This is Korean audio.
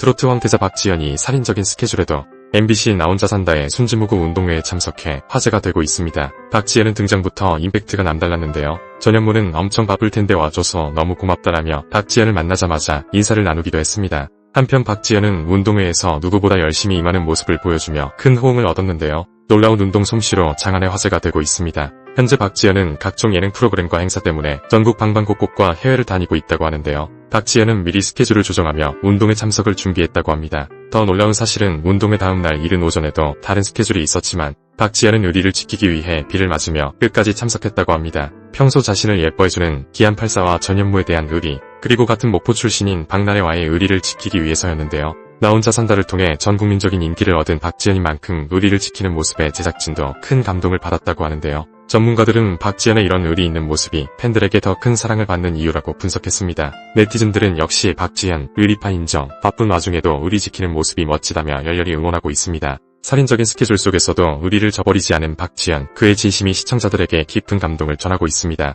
트로트 황태자 박지현이 살인적인 스케줄에도 MBC 나 혼자 산다의 순지무구 운동회에 참석해 화제가 되고 있습니다. 박지현은 등장부터 임팩트가 남달랐는데요. 전현무는 엄청 바쁠 텐데 와줘서 너무 고맙다라며 박지현을 만나자마자 인사를 나누기도 했습니다. 한편 박지현은 운동회에서 누구보다 열심히 임하는 모습을 보여주며 큰 호응을 얻었는데요. 놀라운 운동 솜씨로 장안의 화제가 되고 있습니다. 현재 박지현은 각종 예능 프로그램과 행사 때문에 전국 방방곡곡과 해외를 다니고 있다고 하는데요. 박지현은 미리 스케줄을 조정하며 운동에 참석을 준비했다고 합니다. 더 놀라운 사실은 운동회 다음 날 이른 오전에도 다른 스케줄이 있었지만 박지현은 의리를 지키기 위해 비를 맞으며 끝까지 참석했다고 합니다. 평소 자신을 예뻐해주는 기안84와 전현무에 대한 의리, 그리고 같은 목포 출신인 박나래와의 의리를 지키기 위해서였는데요. 나 혼자 산다를 통해 전 국민적인 인기를 얻은 박지현인 만큼 의리를 지키는 모습에 제작진도 큰 감동을 받았다고 하는데요. 전문가들은 박지현의 이런 의리 있는 모습이 팬들에게 더 큰 사랑을 받는 이유라고 분석했습니다. 네티즌들은 역시 박지현, 의리파 인정, 바쁜 와중에도 의리 지키는 모습이 멋지다며 열렬히 응원하고 있습니다. 살인적인 스케줄 속에서도 의리를 저버리지 않은 박지현, 그의 진심이 시청자들에게 깊은 감동을 전하고 있습니다.